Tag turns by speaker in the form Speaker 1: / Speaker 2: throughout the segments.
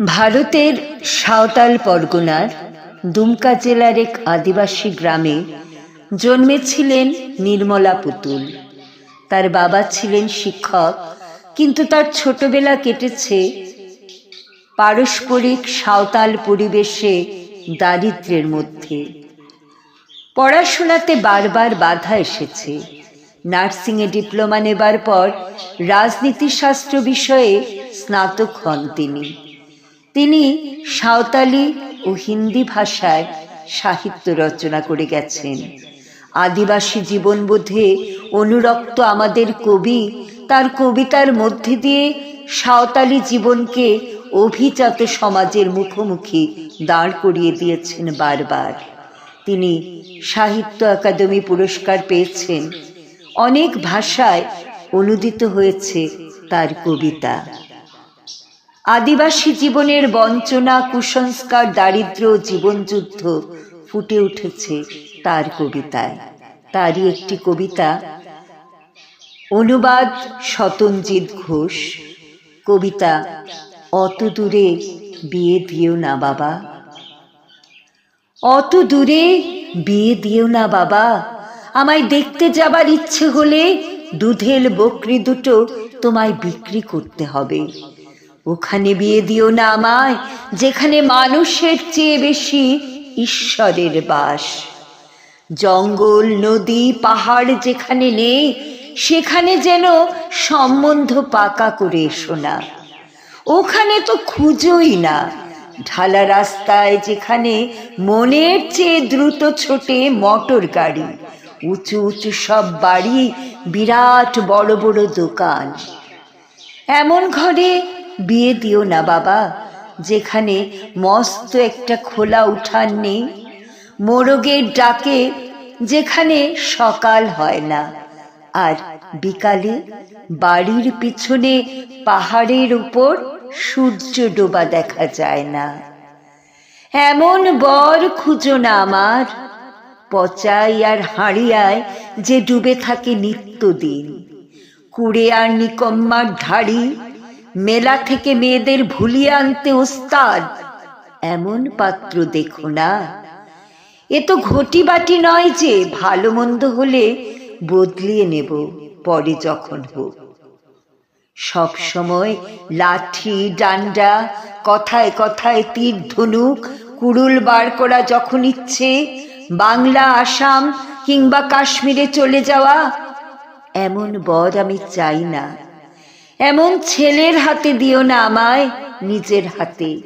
Speaker 1: ভারতের সাঁওতাল পরগনার দুমকা জেলার এক আদিবাসী গ্রামে জন্মেছিলেন নির্মলা পুতুল। তার বাবা ছিলেন শিক্ষক, কিন্তু তার ছোটবেলা কেটেছে পারস্পরিক সাঁওতাল পরিবেশে দারিদ্র্যের মধ্যে। পড়াশোনাতে বারবার বাধা এসেছে। নার্সিংয়ে ডিপ্লোমা নেবার পর রাজনীতিশাস্ত্র বিষয়ে স্নাতক হন তিনি। তিনি সাঁওতালি ও হিন্দি ভাষায় সাহিত্য রচনা করে গেছেন। আদিবাসী জীবনবোধে অনুরক্ত আমাদের কবি তার কবিতার মধ্যে দিয়ে সাঁওতালি জীবনকে অভিজাত সমাজের মুখোমুখি দাঁড় করিয়ে দিয়েছেন বারবার। তিনি সাহিত্য একাডেমি পুরস্কার পেয়েছেন। অনেক ভাষায় অনুদিত হয়েছে তার কবিতা। আদিবাসী জীবনের বঞ্চনা, কুসংস্কার, দারিদ্র, জীবনযুদ্ধ ফুটে উঠেছে তার কবিতায়। তারই একটি কবিতা, অনুবাদ শতঞ্জিৎ ঘোষ। কবিতা, অত দূরে বিয়ে দিও না বাবা। অত দূরে বিয়ে দিও না বাবা। আমায় দেখতে যাবার ইচ্ছে হলে দুধেল বকরি দুটো তোমায় বিক্রি করতে হবে। ওখানে বিয়ে দিও না আমায়, যেখানে মানুষের চেয়ে বেশি ঈশ্বরের বাস। জঙ্গল, নদী, পাহাড় যেখানে নেই, সেখানে যেন সম্বন্ধ পাকা করে এসো না। ওখানে তো খুঁজোই না। ঢালা রাস্তায় যেখানে মনের চেয়ে দ্রুত ছোটে মোটর গাড়ি, উঁচু উঁচু সব বাড়ি, বিরাট বড় বড় দোকান। এমন ঘরে বিয়ে দিও না বাবা। যেখানে মস্ত একটা খোলা উঠান নেই, মোরগের ডাকে যেখানে সকাল হয় না। আর বিকালে বাড়ির পিছনে পাহাড়ের উপর সূর্য ডোবা দেখা যায় না। এমন বর খুঁজো না আমার, পচাই আর হাঁড়িয়ায় যে ডুবে থাকে নিত্যদিন। কুড়ে আর নিকম্মার ধাড়ি মেলা থেকে মেয়েদের ভুলিয়ে আনতে ওস্তাদ। এমন পাত্র দেখো না। এ তো ঘটি বাটি নয় যে ভালো মন্দ হলে বদলিয়ে নেব, পরে যখন হোক। সব সময় লাঠি, ডান্ডা, কথায় কথায় তীর ধনুক, কুড়ুল বার করা যখন ইচ্ছে, বাংলা, আসাম কিংবা কাশ্মীরে চলে যাওয়া, এমন বর আমি চাই না। এমন ছেলের হাতে দিও না আমায়, নিজের হাতে।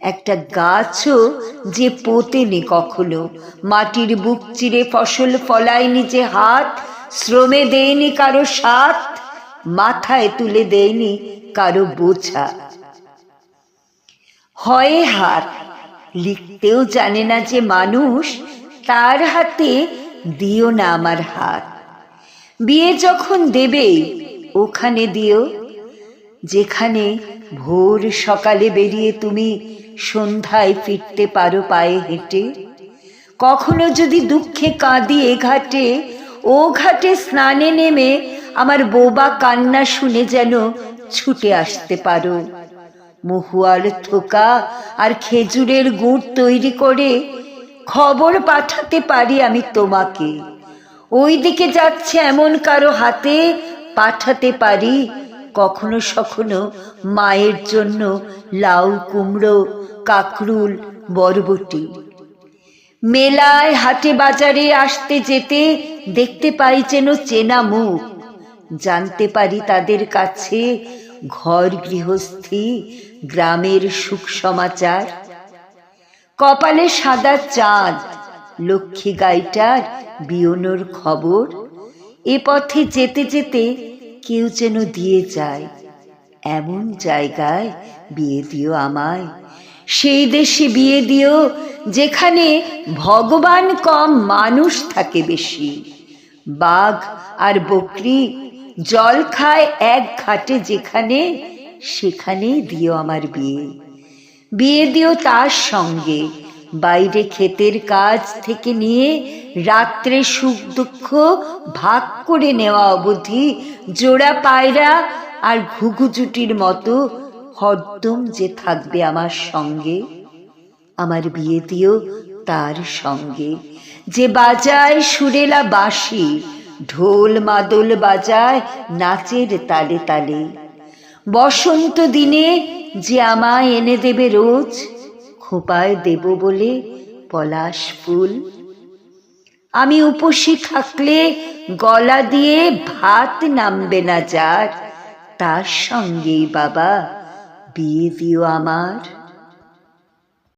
Speaker 1: একটা গাছও যে পোতেনি কখনো, মাটির বুক চিরে ফসল ফলায়নি যে হাত, শ্রমে দেয়নি কারও সাথ মাথায় তুলে দেয়নি কারও বোঝা। হয় হাত লিখতেও জানে না যে মানুষ, তার হাতে দিও না আমার হাত। বিয়ে যখন দেবে, ওখানে দিও যেখানে ভোর সকালে বেরিয়ে তুমি সন্ধ্যায় ফিরতে পারো পায়ে হেঁটে। কখনো যদি দুঃখে কাঁদি এ ঘাটে, ও ঘাটে স্নানে নেমে আমার বোবা কান্না শুনে যেন ছুটে আসতে পারো। মহুয়ার থোকা আর খেজুরের গুড় তৈরি করে খবর পাঠাতে পারি আমি তোমাকে। ওই দিকে যাচ্ছে এমন কারও হাতে, পাঠাতে পারি কখনো সখনো মায়ের জন্য লাউ কুমড়ো, কাকরুল, বরবটি। মেলায় হাটে বাজারে আসতে যেতে দেখতে পাই যেন চেনা মুখ। জানতে পারি তাদের কাছে ঘর গৃহস্থী, গ্রামের সুখ সমাচার। কপালে সাদা চাঁদ, লক্ষ্মী গাইটার বিয়নোর খবর। এ পথে যেতে যেতে কেউ যেন দিয়ে যায়। এমন জায়গায় বিয়ে দিও আমায়। সেই দেশে বিয়ে দিও যেখানে ভগবান কম মানুষ থাকে বেশি। বাঘ আর বকরি জল খায় এক ঘাটে যেখানে, সেখানেই দিও আমার বিয়ে। বিয়ে দিও তার সঙ্গে বাইরে ক্ষেতের কাজ থেকে নিয়ে রাত্রে সুখ দুঃখ ভাগ করে নেওয়া অবধি জোড়া পায়রা আর ঘুঘু জুটির মতো হরদম যে থাকবে আমার সঙ্গে, আমার বিয়ে দিও তার সঙ্গে। যে বাজায় সুরেলা বাঁশি, ঢোল মাদল বাজায় নাচের তালে তালে। বসন্ত দিনে যে আমায় এনে দেবে রোজ খোপায় দেব বলে পলাশ ফুল। আমি উপসী থাকলে গলা দিয়ে ভাত নামবে না যার। তার সঙ্গেই বাবা, বিয়ে দিও আমার।